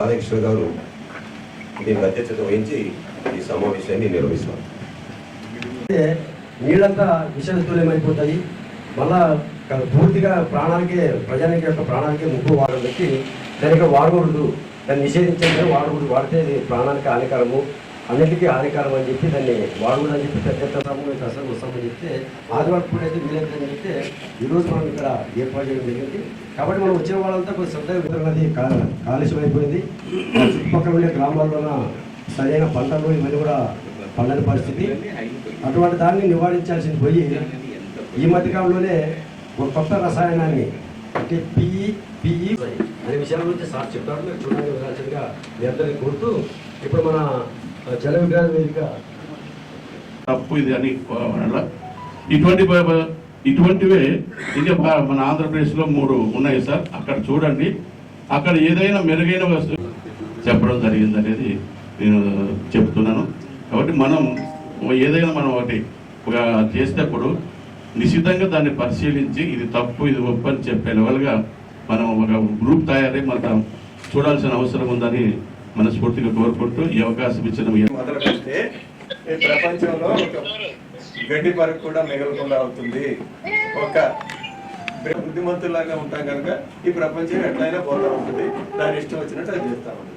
రాధాకృష్ణ గారు దీనికి అధ్యక్షత వహించి ఈ సమావేశాన్ని నిర్వహిస్తారు. అంటే నీళ్ళంతా విషతుల్యమైపోతాయి మళ్ళా పూర్తిగా ప్రాణాలకే ప్రజానికి యొక్క ప్రాణాలకే ముప్పు వాడడం పెట్టి సరిగ్గా వాడకూడదు. దాన్ని నిషేధించండి. వాడకూడదు. వాడితే ప్రాణానికి హానికరము. అన్నిటికీ హానికరం అని చెప్పి దాన్ని వాడకూడదు అని చెప్పి పెద్ద మీకు అసలు వస్తామని చెప్తే ఆదివారం పూట అయితే వీలైతుందని చెప్తే ఈరోజు మనం ఇక్కడ ఏర్పాటు చేయడం జరిగింది. కాబట్టి మనం వచ్చిన వాళ్ళంతా కొంచెం శ్రద్ధ ఉన్నది కాలుష్యం అయిపోయింది. చుట్టుపక్కల ఉండే గ్రామాల్లోన సరైన పంటలు ఇవన్నీ కూడా పండని పరిస్థితి. అటువంటి దాన్ని నివారించాల్సింది పోయి ఈ మధ్యకాలంలోనే ఒక కొత్త రసాయనాన్ని అంటే పిఈ పిఈ అనే విషయాల గురించి సార్ చెప్తారు మీరు చూడండి వెళ్ళాల్సిందిగా మీ అందరినీ కోరుతూ ఇప్పుడు మన జల విగ్రహ వేదిక తప్పు ఇది అని ఇటువంటి ఇటువంటివే ఇది మన ఆంధ్రప్రదేశ్లో మూడు ఉన్నాయి సార్. అక్కడ చూడండి. అక్కడ ఏదైనా మెరుగైన వస్తువు చెప్పడం జరిగింది అనేది నేను చెప్తున్నాను. కాబట్టి మనం ఏదైనా మనం ఒకటి ఒక చేసేటప్పుడు నిశ్చితంగా దాన్ని పరిశీలించి ఇది తప్పు ఇది ఒప్పు అని చెప్పే లెవెల్గా మనం ఒక గ్రూప్ తయారై మనం చూడాల్సిన అవసరం ఉందని మనస్ఫూర్తిగా కోరుకుంటూ ఈ అవకాశం ఇచ్చిన మొదలు పెడితే ఈ ప్రపంచంలో ఒక గడ్డి పరకు కూడా మిగలకుండా అవుతుంది. ఒక బుద్ధిమంతులాగా ఉంటాం కనుక ఈ ప్రపంచం ఎట్లయినా పోతా ఉంటుంది. దాని ఇష్టం వచ్చినట్టు అది చేస్తా ఉంటుంది.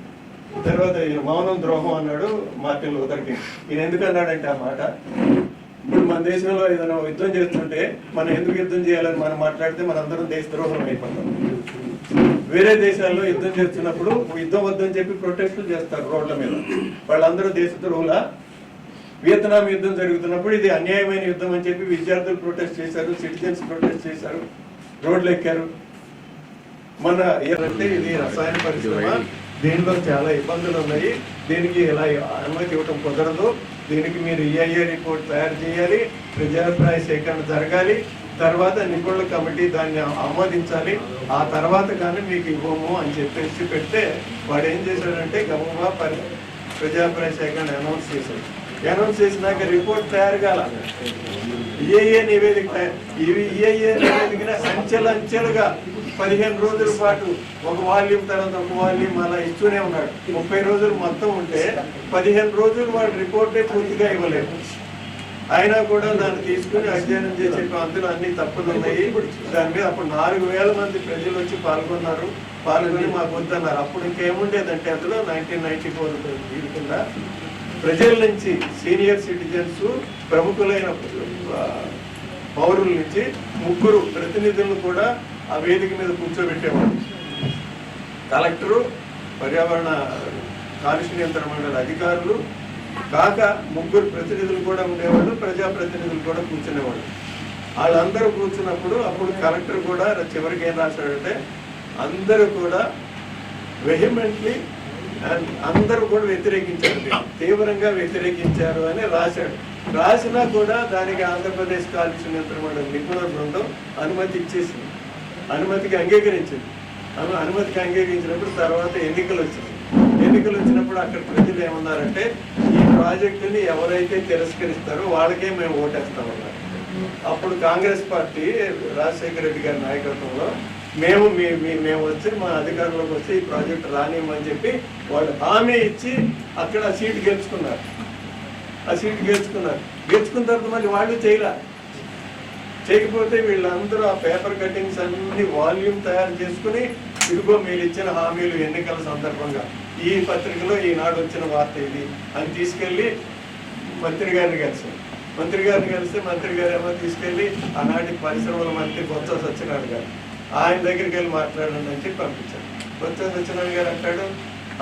తర్వాత మౌనం ద్రోహం అన్నాడు మార్టిన్ లూథర్ కింగ్. ఈయన ఎందుకు అన్నాడంటే ఆ మాట? ఇప్పుడు మన దేశంలో ఏదైనా యుద్ధం చేస్తుంటే మనం ఎందుకు యుద్ధం చేయాలని మనం మాట్లాడితే మనందరం దేశ ద్రోహం అయిపోతాం. వేరే దేశాల్లో యుద్ధం చేస్తున్నప్పుడు యుద్ధం వద్దని చెప్పి ప్రొటెస్టులు చేస్తారు రోడ్ల మీద. వాళ్ళందరూ దేశద్రోహుల వియత్నాం యుద్ధం జరుగుతున్నప్పుడు ఇది అన్యాయమైన యుద్ధం అని చెప్పి విద్యార్థులు ప్రొటెస్ట్ చేశారు సిటిజన్స్ ప్రొటెస్ట్ చేశారు రోడ్లు ఎక్కారు. మన ఏంటంటే ఇది రసాయన పరిశ్రమ దీనిలో చాలా ఇబ్బందులు ఉన్నాయి. దీనికి ఇలా అనుమతి ఇవ్వటం కుదరదు. దీనికి మీరు ఈఐఏ రిపోర్ట్ తయారు చేయాలి. ప్రజాభిప్రాయ సేకరణ జరగాలి. తర్వాత నిపుణుల కమిటీ దాన్ని ఆమోదించాలి. ఆ తర్వాత కానీ మీకు ఇవ్వము అని చెప్పేసి పెడితే వాడు ఏం చేశాడంటే గమగా పరి ప్రజాభిప్రాయ అనౌన్స్ చేశాడు. అనౌన్స్ చేసినాక రిపోర్ట్ తయారు కాల. ఏఏ నివేదిక ఇవి ఏఏ నివేదికన అంచెలంచెలుగా పదిహేను రోజుల పాటు ఒక వాల్యూమ్ తర్వాత ఒక వాల్యూమ్ అలా ఇస్తూనే ఉన్నాడు. ముప్పై రోజులు మొత్తం ఉంటే పదిహేను రోజులు వాడు రిపోర్టే పూర్తిగా ఇవ్వలేదు. అయినా కూడా దాన్ని తీసుకుని అధ్యయనం చేసే అందులో అన్ని తప్పులు ఉన్నాయి. దాని మీద అప్పుడు నాలుగు వేల మంది ప్రజలు వచ్చి పాల్గొన్నారు. పాల్గొని మాకు వద్దన్నారు. అప్పుడు ఇంకేముండేదంటే అందులో నైన్టీన్ నైన్టీ ఫోర్ కింద ప్రజల నుంచి సీనియర్ సిటిజన్స్ ప్రముఖులైన పౌరుల నుంచి ముగ్గురు ప్రతినిధులను కూడా ఆ వేదిక మీద కూర్చోబెట్టేవారు. కలెక్టరు పర్యావరణ కాలుష్య నియంత్రణ మండలి అధికారులు కాక ముగ్గురు ప్రతినిధులు కూడా ఉండేవాళ్ళు ప్రజాప్రతినిధులు కూడా కూర్చునేవాళ్ళు. వాళ్ళందరూ కూర్చున్నప్పుడు అప్పుడు కలెక్టర్ కూడా చివరికి ఏం రాశాడంటే అందరూ కూడా వెహిమెంట్లీ అందరూ కూడా వ్యతిరేకించారు. తీవ్రంగా వ్యతిరేకించారు అని రాశాడు. రాసినా కూడా దానికి ఆంధ్రప్రదేశ్ కాలుష్య నియంత్రణ నిపుణుల బృందం అనుమతి ఇచ్చేసింది. అనుమతికి అంగీకరించింది. అనుమతికి అంగీకరించినప్పుడు తర్వాత ఎన్నికలు వచ్చింది ఎన్నికలు వచ్చినప్పుడు అక్కడ ప్రజలు ఏమన్నారంటే ప్రాజెక్టుని ఎవరైతే తిరస్కరిస్తారో వాళ్ళకే మేము ఓటేస్తామన్నారు అప్పుడు కాంగ్రెస్ పార్టీ రాజశేఖర రెడ్డి గారి నాయకత్వంలో మేము మేము వచ్చి మా అధికారంలోకి వచ్చి ఈ ప్రాజెక్ట్ రానియమని చెప్పి వాళ్ళు హామీ ఇచ్చి అక్కడ సీట్ గెలుచుకున్నారు. ఆ సీట్ గెలుచుకున్నారు. గెలుచుకున్న తర్వాత మళ్ళీ వాళ్ళు చేయలే. చేయకపోతే వీళ్ళందరూ ఆ పేపర్ కటింగ్స్ అన్ని వాల్యూమ్ తయారు చేసుకుని ఇదిగో మీరు ఇచ్చిన హామీలు ఎన్నికల సందర్భంగా. ఈ పత్రికలో ఈనాడు వచ్చిన వార్త ఇది. అని తీసుకెళ్ళి మంత్రి గారిని కలిసారు మంత్రి గారిని కలిస్తే మంత్రి గారు ఏమో తీసుకెళ్ళి ఆనాటి పరిశ్రమల మంత్రి బొత్స సత్యనారాయణ గారు. ఆయన దగ్గరికి వెళ్ళి మాట్లాడండి అని చెప్పి పంపించారు. బొత్స సత్యనారాయణ గారు అంటాడు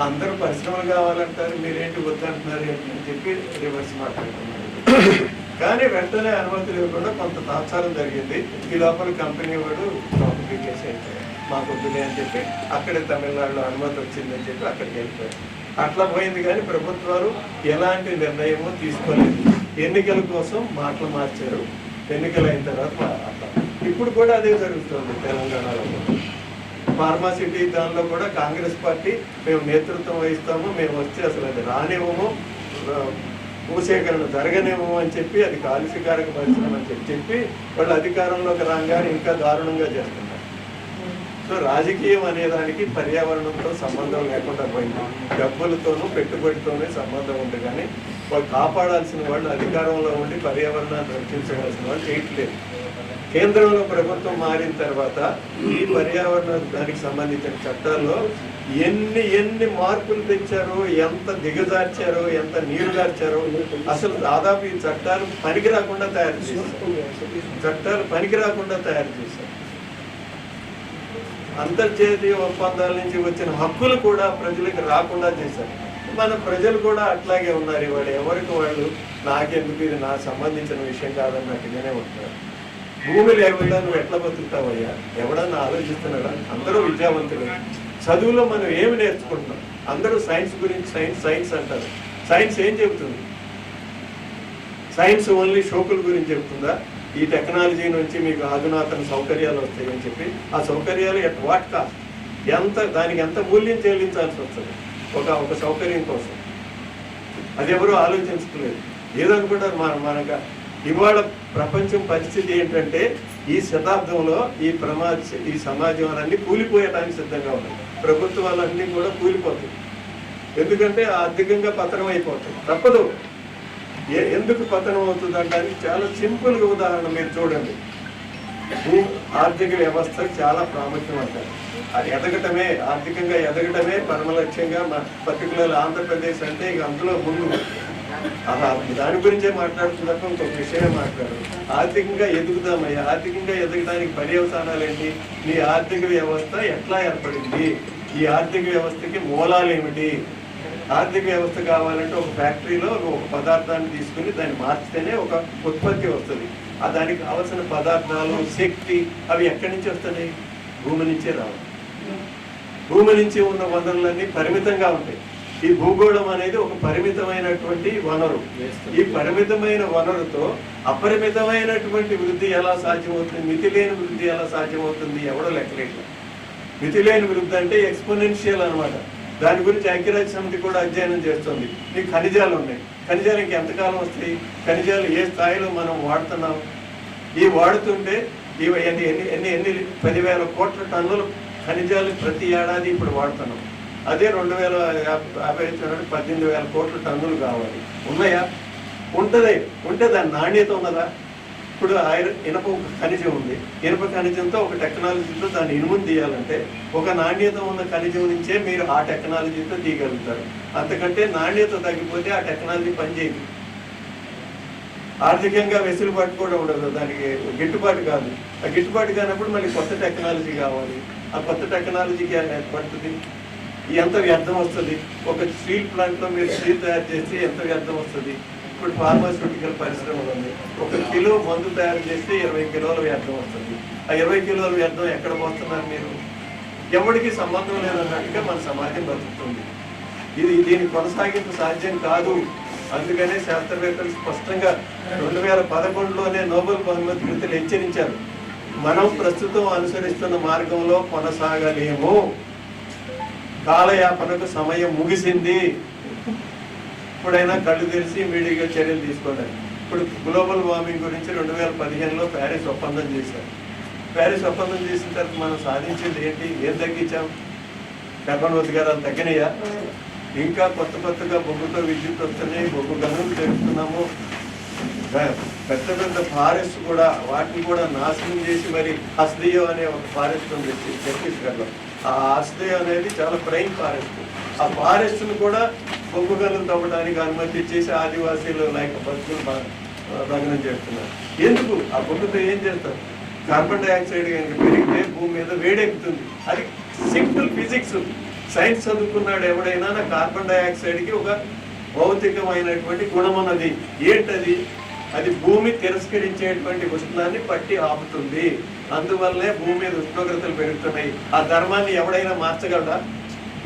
అందరూ పరిశ్రమలు కావాలంటారు మీరేంటి వద్దంటున్నారు అని చెప్పి రివర్స్ మాట్లాడుతున్నారు. కానీ వెంటనే అనుమతి లేకుండా కొంత తాత్సారం జరిగింది. ఈ లోపల కంపెనీ వాడు నోటిఫికేషన్ అయిపోయారు మాకు వద్దులే అని చెప్పి అక్కడే తమిళనాడులో అనుమతి వచ్చిందని చెప్పి అక్కడికి వెళ్ళిపోయారు. అట్లా పోయింది కానీ ప్రభుత్వాలు ఎలాంటి నిర్ణయము తీసుకోలేదు. ఎన్నికల కోసం మాటలు మార్చారు. ఎన్నికలు అయిన తర్వాత అట్లా. ఇప్పుడు కూడా అదే జరుగుతుంది తెలంగాణలో. ఫార్మాసిటీ దానిలో కూడా కాంగ్రెస్ పార్టీ మేము నేతృత్వం వహిస్తాము మేము వచ్చి అసలు అది రానివ్వము భూసేకరణ జరగనేమో అని చెప్పి అది కాలుష్యకారక పరిశ్రమ అని చెప్పి చెప్పి వాళ్ళు అధికారంలోకి రాగానే ఇంకా దారుణంగా చేస్తున్నారు. సో రాజకీయం అనే దానికి పర్యావరణంతో సంబంధం లేకుండా పోయింది. డబ్బులతోనూ పెట్టుబడితోనే సంబంధం ఉంది కానీ వాళ్ళు కాపాడాల్సిన వాళ్ళు అధికారంలో ఉండి పర్యావరణాన్ని రక్షించవలసిన వాళ్ళు చేయట్లేదు. కేంద్రంలో ప్రభుత్వం మారిన తర్వాత ఈ పర్యావరణ దానికి సంబంధించిన చట్టాల్లో ఎన్ని ఎన్ని మార్పులు తెచ్చారో ఎంత దిగజార్చారో ఎంత నీరు గార్చారో అసలు దాదాపు ఈ చట్టాలు పనికి రాకుండా తయారు చేశారు. చట్టాలు పనికి రాకుండా తయారు చేశారు. అంతర్జాతీయ ఒప్పందాల నుంచి వచ్చిన హక్కులు కూడా ప్రజలకు రాకుండా చేశారు. మన ప్రజలు కూడా అట్లాగే ఉన్నారు ఇవాళ. ఎవరికి వాళ్ళు నాకెందుకు ఇది నాకు సంబంధించిన విషయం కాదన్నట్టుగానే ఉంటారు. భూమి లేకుండా నువ్వు ఎట్లా బతుకుతావయ్యా? ఎవడన్నా ఆలోచిస్తున్నాడా? అందరూ విద్యావంతులు. చదువులో మనం ఏమి నేర్చుకుంటున్నాం? అందరూ సైన్స్ గురించి సైన్స్ సైన్స్ అంటారు. సైన్స్ ఏం చెబుతుంది? సైన్స్ ఓన్లీ షోకుల గురించి చెబుతుందా? ఈ టెక్నాలజీ నుంచి మీకు అధునాతన సౌకర్యాలు వస్తాయని చెప్పి ఆ సౌకర్యాలు ఎట్ వాట్ కాస్ట్? ఎంత దానికి ఎంత మూల్యం చెల్లించాల్సి వస్తుంది? ఒక ఒక సౌకర్యం కోసం. అది ఎవరూ ఆలోచించుకోలేదు ఏదనుకుంటారు మన మనక ఇవాళ ప్రపంచం పరిస్థితి ఏంటంటే ఈ శతాబ్దంలో ఈ ప్రమాద ఈ సమాజం అన్నీ కూలిపోయడానికి సిద్ధంగా ఉన్నాయి ప్రభుత్వాలన్నీ కూడా కూలిపోతాయి. ఎందుకంటే ఆర్థికంగా పతనం అయిపోతుంది. తప్పదు. ఏ- ఎందుకు పతనం అవుతుంది అనడానికి చాలా సింపుల్ ఉదాహరణ మీరు చూడండి. భూ ఆర్థిక వ్యవస్థ చాలా ప్రాముఖ్యం అంటారు అది ఎదగటమే ఆర్థికంగా ఎదగటమే పరమ లక్ష్యంగా పర్టికులర్ ఆంధ్రప్రదేశ్ అంటే ఇక అందులో ముందు. దాని గురించే మాట్లాడుతున్న తప్ప ఇంకొక విషయమే మాట్లాడు ఆర్థికంగా ఎదుగుదామయ్యా ఆర్థికంగా ఎదగడానికి పర్యవసానాలు ఏంటి? నీ ఆర్థిక వ్యవస్థ ఎట్లా ఏర్పడింది? ఈ ఆర్థిక వ్యవస్థకి మూలాలు ఏమిటి ఆర్థిక వ్యవస్థ కావాలంటే ఒక ఫ్యాక్టరీలో ఒక పదార్థాన్ని తీసుకుని దాన్ని మార్చితేనే ఒక ఉత్పత్తి వస్తుంది. ఆ దానికి కావలసిన పదార్థాలు శక్తి అవి ఎక్కడి నుంచి వస్తున్నాయి? భూమి నుంచే రావాలి. భూమి నుంచి ఉన్న వనరులన్నీ పరిమితంగా ఉంటాయి. ఈ భూగోళం అనేది ఒక పరిమితమైనటువంటి వనరు. ఈ పరిమితమైన వనరుతో అపరిమితమైనటువంటి వృద్ధి ఎలా సాధ్యమవుతుంది? మితి లేని వృద్ధి ఎలా సాధ్యమవుతుంది? ఎవడో లెక్కలేదు మితి లేని వృద్ధి అంటే ఎక్స్పోనెన్షియల్ అన్నమాట. దాని గురించి ఐక్యరాజ్య సమితి కూడా అధ్యయనం చేస్తుంది. నీకు ఖనిజాలు ఉన్నాయి. ఖనిజాలు ఎంతకాలం వస్తాయి? ఖనిజాలు ఏ స్థాయిలో మనం వాడుతున్నాం? ఈ వాడుతుంటే ఇవి ఎన్ని ఎన్ని ఎన్ని ఎన్ని పదివేల కోట్ల టన్నులు ఖనిజాలు ప్రతి ఏడాది ఇప్పుడు వాడుతున్నాం. అదే రెండు వేల యాభై యాభై పద్దెనిమిది వేల కోట్ల టన్నులు కావాలి. ఉన్నాయా? ఉంటుంది. ఉంటే దాని నాణ్యత ఉన్నదా? ఇప్పుడు ఐరన్ ఇనప ఒక ఖనిజం ఉంది. ఇనప ఖనిజంతో ఒక టెక్నాలజీతో దాన్ని ఇనుముని తీయాలంటే ఒక నాణ్యత ఉన్న ఖనిజం నుంచే మీరు ఆ టెక్నాలజీతో తీయగలుగుతారు. అంతకంటే నాణ్యత తగ్గిపోతే ఆ టెక్నాలజీ పనిచేయదు. ఆర్థికంగా వెసులుబాటు కూడా ఉండదు. దానికి గిట్టుబాటు కాదు. ఆ గిట్టుబాటు కానప్పుడు మళ్ళీ కొత్త టెక్నాలజీ కావాలి. ఆ కొత్త టెక్నాలజీకి పడుతుంది ఎంత వ్యర్థం వస్తుంది? ఒక స్టీల్ ప్లాంట్లో మీరు స్టీల్ తయారు చేస్తే ఎంత వ్యర్థం వస్తుంది? ఇప్పుడు ఫార్మాస్యూటికల్ పరిశ్రమ ఉంది. ఒక కిలో మందు తయారు చేస్తే ఇరవై కిలోల వ్యర్థం వస్తుంది. ఆ ఇరవై కిలోల వ్యర్థం ఎక్కడ పోస్తున్నారు మీరు? ఎవరికి సంబంధం లేదన్నట్టుగా మన సమాజం బతుకుతుంది. ఇది దీని కొనసాగింపు సాధ్యం కాదు. అందుకనే శాస్త్రవేత్తలు స్పష్టంగా రెండు వేల పదకొండులోనే నోబెల్ బహుమతి కృతులు హెచ్చరించారు. మనం ప్రస్తుతం అనుసరిస్తున్న మార్గంలో కొనసాగలేము. కాలయాపనకు సమయం ముగిసింది. ఇప్పుడైనా కళ్ళు తెరిచి ఇమీడియట్గా చర్యలు తీసుకోండి. ఇప్పుడు గ్లోబల్ వార్మింగ్ గురించి రెండు వేల పదిహేనులో ప్యారిస్ ఒప్పందం చేశారు. ప్యారిస్ ఒప్పందం చేసిన తర్వాత మనం సాధించింది ఏంటి? ఏం తగ్గించాం? కార్బన్ ఉద్గారాలు తగ్గినాయా? ఇంకా కొత్త కొత్తగా బొగ్గుతో విద్యుత్ వస్తున్నాయి బొగ్గు గనులు తెలుస్తున్నాము పెద్ద పెద్ద ఫారెస్ట్ కూడా వాటిని కూడా నాశనం చేసి మరి హస్దియో అనే ఒక ఫారెస్ట్ ఉంది ఛత్తీస్గఢ్లో. ఆ హస్దయో అనేది చాలా ప్రైమ్ ఫారెస్ట్. ఆ ఫారెస్ట్ను కూడా బొగ్గు తవ్వడానికి అనుమతి ఇచ్చేసి ఆదివాసీలు లైక్ బతుకులు భ- భగ్నం చేస్తున్నారు. ఎందుకు? ఆ బొగ్గుతో ఏం చేస్తారు? కార్బన్ డైఆక్సైడ్ కనుక పెరిగితే భూమి మీద వేడెక్కుతుంది. అది సింపుల్ ఫిజిక్స్ సైన్స్ చదువుకున్నాడు ఎవడైనా కార్బన్ డైఆక్సైడ్కి ఒక భౌతికమైనటువంటి గుణం అన్నది ఏంటది? అది భూమి తిరస్కరించేటువంటి ఉష్ణాన్ని పట్టి ఆపుతుంది. అందువల్లే భూమి మీద ఉష్ణోగ్రతలు పెరుగుతున్నాయి. ఆ ధర్మాన్ని ఎవడైనా మార్చగలరా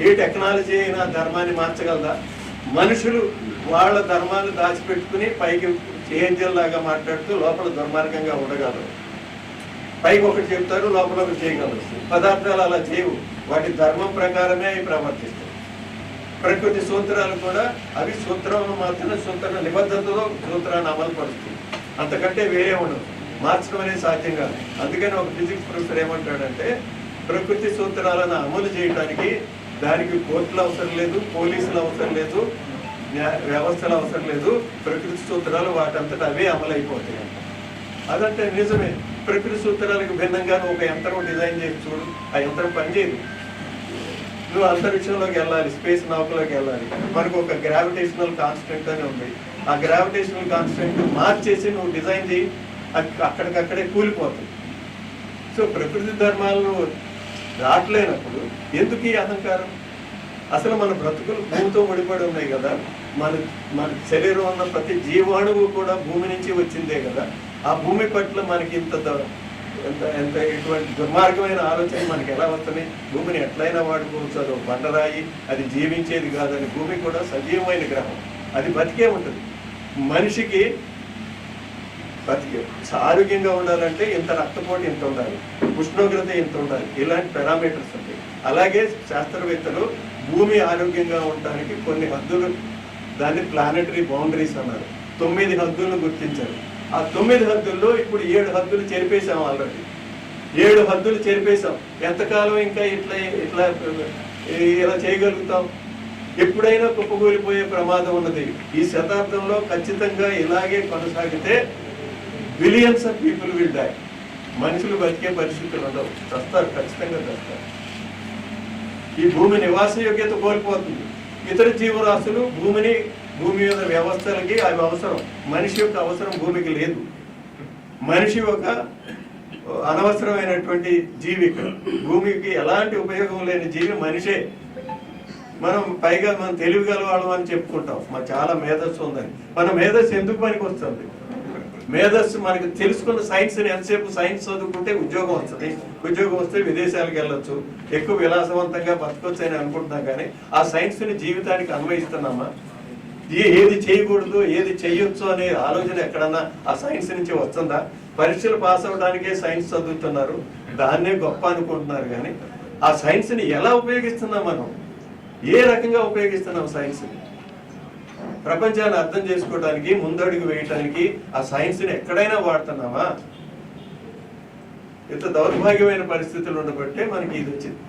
ఏ టెక్నాలజీ అయినా ఆ ధర్మాన్ని మార్చగలదా? మనుషులు వాళ్ళ ధర్మాన్ని దాచిపెట్టుకుని పైకి చేయించేలాగా మాట్లాడుతూ లోపల దుర్మార్గంగా ఉండగలరు. పైకి ఒకటి చెప్తారు లోపల ఒకటి చేయగలరు. పదార్థాలు అలా చేయవు. వాటి ధర్మం ప్రకారమే అవి ప్రవర్తిస్తాయి. ప్రకృతి సూత్రాలు కూడా అవి సూత్రం మాత్రమే సూత్ర నిబద్ధతలో సూత్రాన్ని అమలు పరుస్తుంది అంతకంటే వేరే ఉండదు. మార్చడం అనేది సాధ్యం కాదు. అందుకని ఒక ఫిజిక్స్ ప్రొఫెసర్ ఏమంటాడంటే ప్రకృతి సూత్రాలను అమలు చేయడానికి దానికి కోర్టులు అవసరం లేదు పోలీసులు అవసరం లేదు వ్యవస్థలు అవసరం లేదు. ప్రకృతి సూత్రాలు వాటంతట అవే అమలైపోతాయి. అదంటే నిజమే. ప్రకృతి సూత్రాలకు భిన్నంగా ఒక యంత్రం డిజైన్ చేసి చూడు. ఆ యంత్రం పనిచేయదు. నువ్వు అంతరిక్షంలోకి వెళ్ళాలి స్పేస్ నౌకలోకి వెళ్ళాలి. మనకు ఒక గ్రావిటేషనల్ కాన్స్టెంట్ అని ఉంది. ఆ గ్రావిటేషనల్ కాన్స్టెంట్ మార్చేసి నువ్వు డిజైన్ చేయి అక్కడికక్కడే కూలిపోతుంది సో ప్రకృతి ధర్మాలను దాటలేనప్పుడు ఎందుకు ఈ అహంకారం? అసలు మన బ్రతుకులు భూమితో ముడిపడి ఉన్నాయి కదా. మన మన శరీరం ఉన్న ప్రతి జీవాణువు కూడా భూమి నుంచి వచ్చిందే కదా. ఆ భూమి పట్ల మనకి ఇంత ద- ఎంత ఎంత ఇటువంటి దుర్మార్గమైన ఆలోచన మనకి ఎలా వస్తుంది భూమిని ఎట్లయినా వాడుకోవచ్చు అది బండరాయి అది జీవించేది కాదని భూమి కూడా సజీవమైన గ్రహం. అది బతికే ఉంటుంది. మనిషికి బతికే. ఆరోగ్యంగా ఉండాలంటే ఇంత రక్తపోటు ఇంత ఉండాలి? ఉష్ణోగ్రత ఇంత ఉండాలి? ఇలాంటి పారామీటర్స్ ఉంటాయి. అలాగే శాస్త్రవేత్తలు భూమి ఆరోగ్యంగా ఉండడానికి కొన్ని హద్దులు దాన్ని ప్లానటరీ బౌండరీస్ అన్నారు. తొమ్మిది హద్దులను గుర్తించారు. ఆ తొమ్మిది హద్దుల్లో ఇప్పుడు ఏడు హద్దులు చెరిపేశాం ఆల్రెడీ ఏడు హద్దులు చెరిపేశాం. ఎంతకాలం ఇంకా ఇట్లా ఇట్లా ఇలా చేయగలుగుతాం? ఎప్పుడైనా కుప్పకూలిపోయే ప్రమాదం ఉన్నది. ఈ శతాబ్దంలో ఖచ్చితంగా ఇలాగే కొనసాగితే billions of people will die మనుషులు బతికే పరిస్థితులు ఉండవు. చస్తారు ఖచ్చితంగా చస్తారు. ఈ భూమి నివాస యోగ్యత కోల్పోతుంది. ఇతర జీవరాశులు భూమిని భూమి మీద వ్యవస్థలకి అవి అవసరం. మనిషి యొక్క అవసరం భూమికి లేదు. మనిషి ఒక అనవసరమైనటువంటి జీవి భూమికి ఎలాంటి ఉపయోగం లేని జీవి మనిషే. మనం పైగా మనం తెలివిగలవాళ్ళం అని చెప్పుకుంటాం. మన చాలా మేధస్సు ఉందని. మన మేధస్సు ఎందుకు పనికి వస్తుంది మేధస్సు మనకి తెలుసుకున్న సైన్స్ ఎంతసేపు సైన్స్ చదువుకుంటే ఉద్యోగం వస్తుంది. ఉద్యోగం వస్తే విదేశాలకు వెళ్ళొచ్చు. ఎక్కువ విలాసవంతంగా బతకొచ్చు అని అనుకుంటున్నాం కానీ ఆ సైన్స్ని జీవితానికి అన్వయిస్తున్నామా? ఏ- ఏది చేయకూడదు ఏది చేయొచ్చు అనే ఆలోచన ఎక్కడన్నా ఆ సైన్స్ నుంచి వస్తుందా? పరీక్షలు పాస్ అవడానికే సైన్స్ చదువుతున్నారు. దాన్నే గొప్ప అనుకుంటున్నారు కానీ ఆ సైన్స్ని ఎలా ఉపయోగిస్తున్నాం మనం? ఏ రకంగా ఉపయోగిస్తున్నాం సైన్స్ని ప్రపంచాన్ని అర్థం చేసుకోవడానికి ముందడుగు వేయటానికి ఆ సైన్స్ని ఎక్కడైనా వాడుతున్నామా? ఇంత దౌర్భాగ్యమైన పరిస్థితులు ఉండబట్టే మనకి ఇది వచ్చింది.